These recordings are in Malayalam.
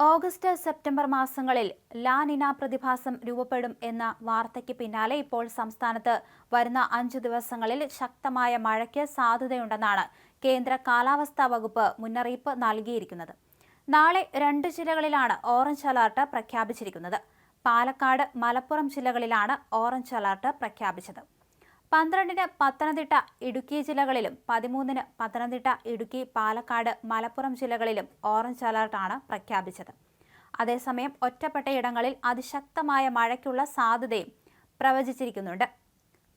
ഓഗസ്റ്റ് സെപ്റ്റംബർ മാസങ്ങളിൽ ലാ നിന പ്രതിഭാസം രൂപപ്പെടും എന്ന വാർത്തയ്ക്ക് പിന്നാലെ ഇപ്പോൾ സംസ്ഥാനത്ത് വരുന്ന അഞ്ചു ദിവസങ്ങളിൽ ശക്തമായ മഴയ്ക്ക് സാധ്യതയുണ്ടെന്നാണ് കേന്ദ്ര കാലാവസ്ഥാ വകുപ്പ് മുന്നറിയിപ്പ് നൽകിയിരിക്കുന്നത്. നാളെ രണ്ട് ജില്ലകളിലാണ് ഓറഞ്ച് അലർട്ട് പ്രഖ്യാപിച്ചിരിക്കുന്നത്. പാലക്കാട് മലപ്പുറം ജില്ലകളിലാണ് ഓറഞ്ച് അലർട്ട് പ്രഖ്യാപിച്ചത്. പന്ത്രണ്ടിന് പത്തനംതിട്ട ഇടുക്കി ജില്ലകളിലും പതിമൂന്നിന് പത്തനംതിട്ട ഇടുക്കി പാലക്കാട് മലപ്പുറം ജില്ലകളിലും ഓറഞ്ച് അലർട്ടാണ് പ്രഖ്യാപിച്ചത്. അതേസമയം ഒറ്റപ്പെട്ട ഇടങ്ങളിൽ അതിശക്തമായ മഴയ്ക്കുള്ള സാധ്യതയും പ്രവചിച്ചിരിക്കുന്നുണ്ട്.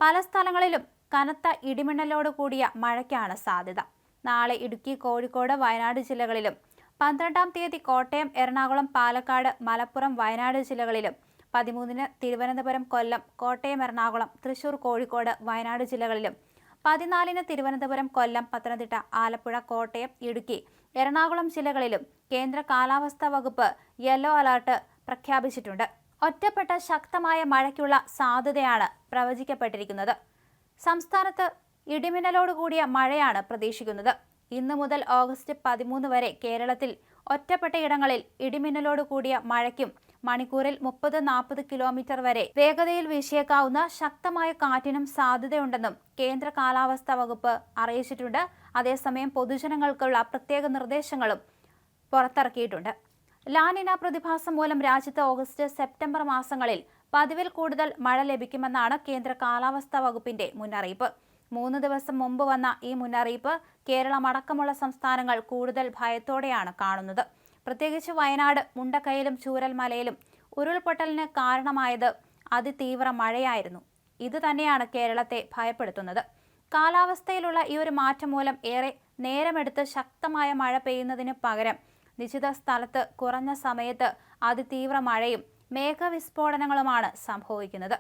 പല സ്ഥലങ്ങളിലും കനത്ത ഇടിമിന്നലോട് കൂടിയ മഴയ്ക്കാണ് സാധ്യത. നാളെ ഇടുക്കി കോഴിക്കോട് വയനാട് ജില്ലകളിലും പന്ത്രണ്ടാം തീയതി കോട്ടയം എറണാകുളം പാലക്കാട് മലപ്പുറം വയനാട് ജില്ലകളിലും പതിമൂന്നിന് തിരുവനന്തപുരം കൊല്ലം കോട്ടയം എറണാകുളം തൃശൂർ കോഴിക്കോട് വയനാട് ജില്ലകളിലും. പതിനാലിന് തിരുവനന്തപുരം കൊല്ലം പത്തനംതിട്ട ആലപ്പുഴ കോട്ടയം ഇടുക്കി എറണാകുളം ജില്ലകളിലും കേന്ദ്ര കാലാവസ്ഥാ വകുപ്പ് യെല്ലോ അലർട്ട് പ്രഖ്യാപിച്ചിട്ടുണ്ട്. ഒറ്റപ്പെട്ട ശക്തമായ മഴയ്ക്കുള്ള സാധ്യതയാണ് പ്രവചിക്കപ്പെട്ടിരിക്കുന്നത്. സംസ്ഥാനത്ത് ഇടിമിന്നലോട് കൂടിയ മഴയാണ് പ്രതീക്ഷിക്കുന്നത്. ഇന്നു മുതൽ ഓഗസ്റ്റ് പതിമൂന്ന് വരെ കേരളത്തിൽ ഒറ്റപ്പെട്ട ഇടങ്ങളിൽ ഇടിമിന്നലോട് കൂടിയ മഴയ്ക്കും മണിക്കൂറിൽ മുപ്പത് നാൽപ്പത് കിലോമീറ്റർ വരെ വേഗതയിൽ വീശിയേക്കാവുന്ന ശക്തമായ കാറ്റിനും സാധ്യതയുണ്ടെന്നും കേന്ദ്ര കാലാവസ്ഥാ വകുപ്പ് അറിയിച്ചിട്ടുണ്ട്. അതേസമയം പൊതുജനങ്ങൾക്കുള്ള പ്രത്യേക നിർദ്ദേശങ്ങളും പുറത്തിറക്കിയിട്ടുണ്ട്. ലാനിന പ്രതിഭാസം മൂലം രാജ്യത്ത് ഓഗസ്റ്റ് സെപ്റ്റംബർ മാസങ്ങളിൽ പതിവിൽ കൂടുതൽ മഴ ലഭിക്കുമെന്നാണ് കേന്ദ്ര കാലാവസ്ഥാ വകുപ്പിന്റെ മുന്നറിയിപ്പ്. മൂന്ന് ദിവസം മുമ്പ് വന്ന ഈ മുന്നറിയിപ്പ് കേരളമടക്കമുള്ള സംസ്ഥാനങ്ങൾ കൂടുതൽ ഭയത്തോടെയാണ് കാണുന്നത്. പ്രത്യേകിച്ച് വയനാട് മുണ്ടക്കയിലും ചൂരൽമലയിലും ഉരുൾപൊട്ടലിന് കാരണമായത് അതിതീവ്ര മഴയായിരുന്നു. ഇത് തന്നെയാണ് കേരളത്തെ ഭയപ്പെടുത്തുന്നത്. കാലാവസ്ഥയിലുള്ള ഈ ഒരു മാറ്റം മൂലം ഏറെ നേരമെടുത്ത് ശക്തമായ മഴ പെയ്യുന്നതിന് പകരം നിശ്ചിത സ്ഥലത്ത് കുറഞ്ഞ സമയത്ത് അതിതീവ്ര മഴയും മേഘവിസ്ഫോടനങ്ങളുമാണ് സംഭവിക്കുന്നത്.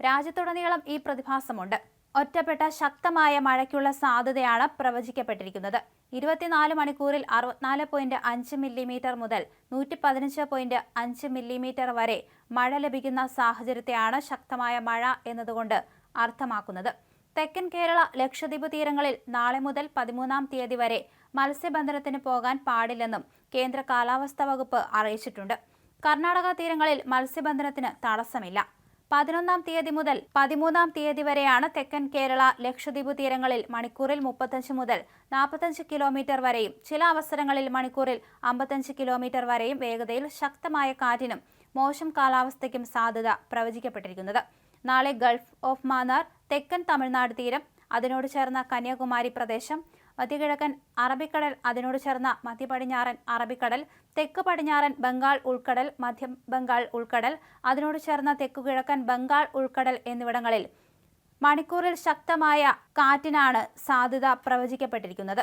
രാജ്യത്തുടനീളം ഈ പ്രതിഭാസമുണ്ട്. ഒറ്റപ്പെട്ട ശക്തമായ മഴയ്ക്കുള്ള സാധ്യതയാണ് പ്രവചിക്കപ്പെട്ടിരിക്കുന്നത്. ഇരുപത്തിനാല് മണിക്കൂറിൽ അറുപത്തിനാല് പോയിന്റ് അഞ്ച് മില്ലിമീറ്റർ മുതൽ നൂറ്റി പതിനഞ്ച് പോയിന്റ് അഞ്ച് മില്ലിമീറ്റർ വരെ മഴ ലഭിക്കുന്ന സാഹചര്യത്തെയാണ് ശക്തമായ മഴ എന്നതുകൊണ്ട് അർത്ഥമാക്കുന്നത്. തെക്കൻ കേരള ലക്ഷദ്വീപ് തീരങ്ങളിൽ നാളെ മുതൽ പതിമൂന്നാം തീയതി വരെ മത്സ്യബന്ധനത്തിന് പോകാൻ പാടില്ലെന്നും കേന്ദ്ര കാലാവസ്ഥാ വകുപ്പ് അറിയിച്ചിട്ടുണ്ട്. കർണാടക തീരങ്ങളിൽ മത്സ്യബന്ധനത്തിന് തടസ്സമില്ല. പതിനൊന്നാം തീയതി മുതൽ പതിമൂന്നാം തീയതി വരെയാണ് തെക്കൻ കേരള ലക്ഷദ്വീപ് തീരങ്ങളിൽ മണിക്കൂറിൽ മുപ്പത്തഞ്ച് മുതൽ നാൽപ്പത്തഞ്ച് കിലോമീറ്റർ വരെയും ചില അവസരങ്ങളിൽ മണിക്കൂറിൽ അമ്പത്തഞ്ച് കിലോമീറ്റർ വരെയും വേഗതയിൽ ശക്തമായ കാറ്റിനും മോശം കാലാവസ്ഥയ്ക്കും സാധ്യത പ്രവചിക്കപ്പെട്ടിരിക്കുന്നത്. നാളെ ഗൾഫ് ഓഫ് മാന്നാർ തെക്കൻ തമിഴ്നാട് തീരം അതിനോട് ചേർന്ന കന്യാകുമാരി പ്രദേശം മധ്യകിഴക്കൻ അറബിക്കടൽ അതിനോട് ചേർന്ന മധ്യപടിഞ്ഞാറൻ അറബിക്കടൽ തെക്ക് പടിഞ്ഞാറൻ ബംഗാൾ ഉൾക്കടൽ മധ്യ ബംഗാൾ ഉൾക്കടൽ അതിനോട് ചേർന്ന തെക്കു കിഴക്കൻ ബംഗാൾ ഉൾക്കടൽ എന്നിവിടങ്ങളിൽ മണിക്കൂറിൽ ശക്തമായ കാറ്റിനാണ് സാധ്യത പ്രവചിക്കപ്പെട്ടിരിക്കുന്നത്.